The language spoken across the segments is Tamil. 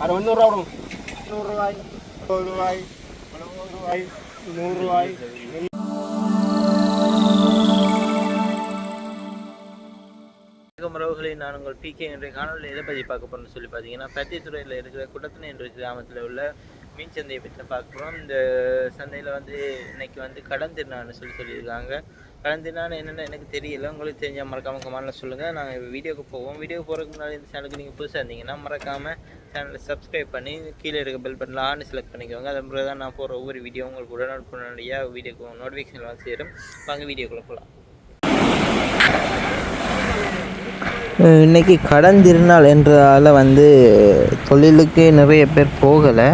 அது ஒன்னூறுரூவா விடும் நூறுரூவாய் ரூபாய் ரூபாய் வணக்கம் உறவுகளை நான் உங்கள் பிகே என்ற காணொலியில் எதை பற்றி பார்க்க போகிறேன்னு சொல்லி பார்த்தீங்கன்னா பத்தியத்துறையில் இருக்கிற குட்டத்தனை என்ற கிராமத்தில் உள்ள மீன் சந்தையை பற்றி பார்க்குறோம். இந்த சந்தையில் வந்து இன்னைக்கு வந்து கடன் திருநாள்னு சொல்லி சொல்லியிருக்காங்க. கடன் திருநாள் என்னென்னு எனக்கு தெரியல. உங்களுக்கு தெரிஞ்சால் மறக்காமல் கமெண்ட்டில் சொல்லுங்கள் நாங்கள் வீடியோக்கு போவோம். வீடியோக்கு போகிறதுக்கு முன்னாடி இந்த சேனலுக்கு நீங்கள் புதுசாக இருந்தீங்கன்னா மறக்காமல் சேனலை சப்ஸ்கிரைப் பண்ணி கீழே இருக்க பெல் பட்டனில் ஆன் செலக்ட் பண்ணிக்கோங்க. அதன் பிறகு தான் நான் போகிற ஒவ்வொரு வீடியோ உங்களுக்கு உடனடியாக வீடியோக்கு நோட்டிஃபிகேஷன் வந்து சேரும். வாங்க வீடியோக்குள்ளே போகலாம் இன்றைக்கி கடன் திருநாள் என்றதால் வந்து தொழிலுக்கு நிறைய பேர் போகலை.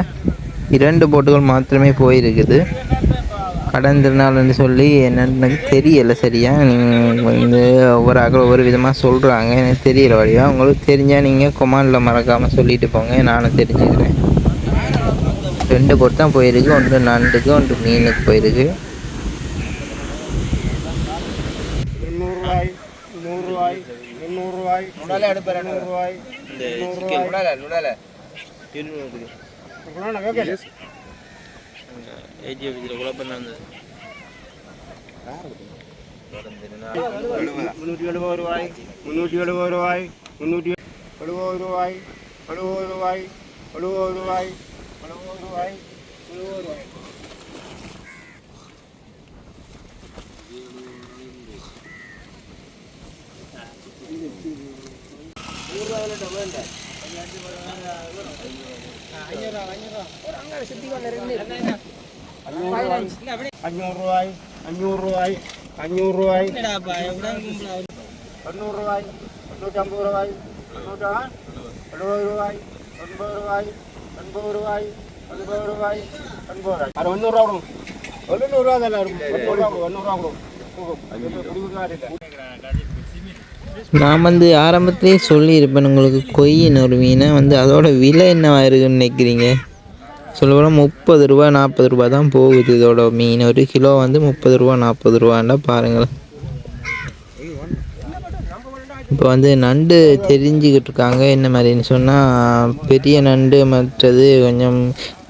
இரண்டு போட்டுகள் மாத்திரமே போயிருக்குது. கடன் திருநாள்னு சொல்லி என்னன்னு தெரியலை சரியா. நீங்கள் வந்து ஒவ்வொரு ஆக்கள் ஒவ்வொரு விதமாக சொல்கிறாங்க எனக்கு தெரியல வழியா. உங்களுக்கு தெரிஞ்சால் நீங்கள் கொமாண்டில் மறக்காமல் சொல்லிட்டு போங்க. நானும் தெரிஞ்சுக்கிறேன். ரெண்டு போட்டு தான் போயிருக்கு. ஒன்று நண்டுக்கு ஒன்று மீனுக்கு போயிருக்கு. நூறுரூவாய் நூறுரூவாய் முந்நூறுரூவாய் நூறுரூவாய் இந்த வேக்கல ஏஜி ஆஃபீஸில் குழப்பம் தான் முந்நூற்றி எழுபது ரூபாய் முந்நூற்றி எழுபது ரூபாய் முந்நூற்றி எழுபது ரூபாய் எழுபது ரூபாய் எழுபது ரூபாய் எழுபது ரூபாய் எழுபது ரூபாய் அஞ்சூறு ரூபாய் அஞ்சூறு ரூபாய் அஞ்சூறு ரூபாய் தொண்ணூறு ரூபாய் தொண்ணூற்றி ஐம்பது ரூபாய் தொண்ணூற்றா எழுபது ரூபாய் எண்பது ரூபாய் எண்பது ரூபாய் எண்பது ரூபாய் எண்பது ரூபாய் அது ஒன்னூறுரூவா கொடுங்க ஒன்னூறுரூவா தானே இருக்கும் ஒன்னூறுரூவா கொடு ஒன்னூறுரூவா கொடுங்க நான் வந்து ஆரம்பத்திலே சொல்லியிருப்பேன் உங்களுக்கு கொய்யின்னு ஒரு மீனை வந்து அதோட விலை என்னவாக இருக்குன்னு நினைக்கிறீங்க? சொல்லப்போனால் முப்பது ரூபா நாற்பது ரூபா தான் போகுது இதோட மீன். ஒரு கிலோ வந்து முப்பது ரூபா நாற்பது ரூபான்னா பாருங்களேன். இப்போ வந்து நண்டு தெரிஞ்சுக்கிட்டு இருக்காங்க. என்ன மாதிரின்னு சொன்னால் பெரிய நண்டு மற்றது கொஞ்சம்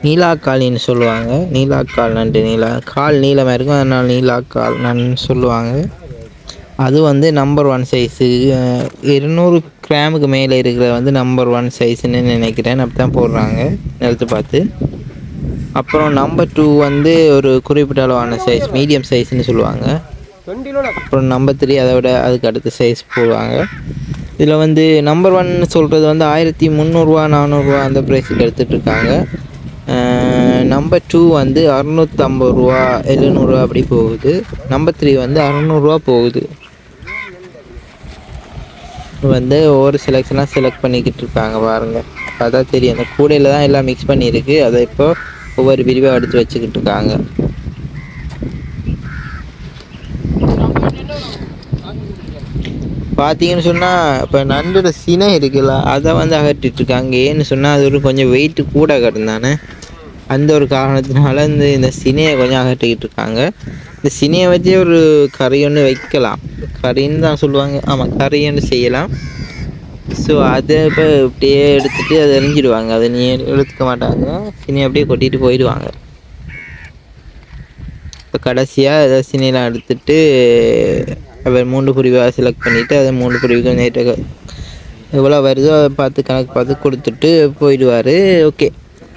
நீலாக்காளின்னு சொல்லுவாங்க. நீலாக்கால் நண்டு நீலா கால் நீளமாக இருக்கும். அதனால் நீலாக்கால் நண்டு சொல்லுவாங்க. அது வந்து நம்பர் ஒன் சைஸு இருநூறு கிராமுக்கு மேலே இருக்கிற வந்து நம்பர் ஒன் சைஸ்ன்னு நினைக்கிறேன். அப்படி தான் போடுறாங்க. நிறுத்து பார்த்து. அப்புறம் நம்பர் டூ வந்து ஒரு குறிப்பிட்ட அளவான சைஸ் மீடியம் சைஸ்ன்னு சொல்லுவாங்க. அப்புறம் நம்பர் த்ரீ அதை விட அதுக்கு அடுத்த சைஸ் போடுவாங்க. இதில் வந்து நம்பர் ஒன் சொல்கிறது வந்து ஆயிரத்தி முந்நூறுரூவா நானூறுரூவா அந்த ப்ரைஸுக்கு எடுத்துகிட்டு இருக்காங்க. நம்பர் டூ வந்து அறநூற்றம்பது ரூபா எழுநூறுவா அப்படி போகுது. நம்பர் த்ரீ வந்து அறநூறுரூவா போகுது. வந்து ஒவ்வொரு செலெக்ஷனாக செலக்ட் பண்ணிக்கிட்டு இருக்காங்க பாருங்கள் அதான் தெரியும். அந்த கூடையில் தான் எல்லாம் மிக்ஸ் பண்ணியிருக்கு. அதை இப்போ ஒவ்வொரு பிரிவாக எடுத்து வச்சுக்கிட்டு இருக்காங்க பார்த்தீங்கன்னு சொன்னால் இப்போ நண்டோட சினை இருக்குல்ல அதை வந்து அகற்றிட்டுருக்காங்க ஏன்னு சொன்னால் அது ஒரு கொஞ்சம் வெயிட்டு கூட கிடந்தானே அந்த ஒரு காரணத்தினால இந்த இந்த சினையை கொஞ்சம் அகற்றிக்கிட்டு இருக்காங்க. இந்த சினையை வச்சு ஒரு கறி ஒன்று வைக்கலாம். கறின்னு தான் சொல்லுவாங்க. ஆமாம் கறின்னு செய்யலாம். ஸோ அதை இப்போ இப்படியே எடுத்துகிட்டு அதை எரிஞ்சிடுவாங்க. அதை நீ எடுத்துக்க மாட்டாங்க. சினையை அப்படியே கொட்டிட்டு போயிடுவாங்க. இப்போ கடைசியாக ஏதாவது சினையெல்லாம் எடுத்துட்டு அவர் மூன்று பிரிவாக செலக்ட் பண்ணிவிட்டு அதை மூன்று பிரிவுக்கு நேற்று எவ்வளோ வருதோ அதை பார்த்து கணக்கு பார்த்து கொடுத்துட்டு போயிடுவார். ஓகே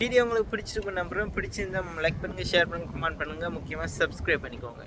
வீடியோ உங்களுக்கு பிடிச்சிருக்கும் நம்புறேன் பிடிச்சிருந்தா லைக் பண்ணுங்கள் ஷேர் பண்ணுங்கள் கமெண்ட் பண்ணுங்கள் முக்கியமாக சப்ஸ்கிரைப் பண்ணிக்கோங்க.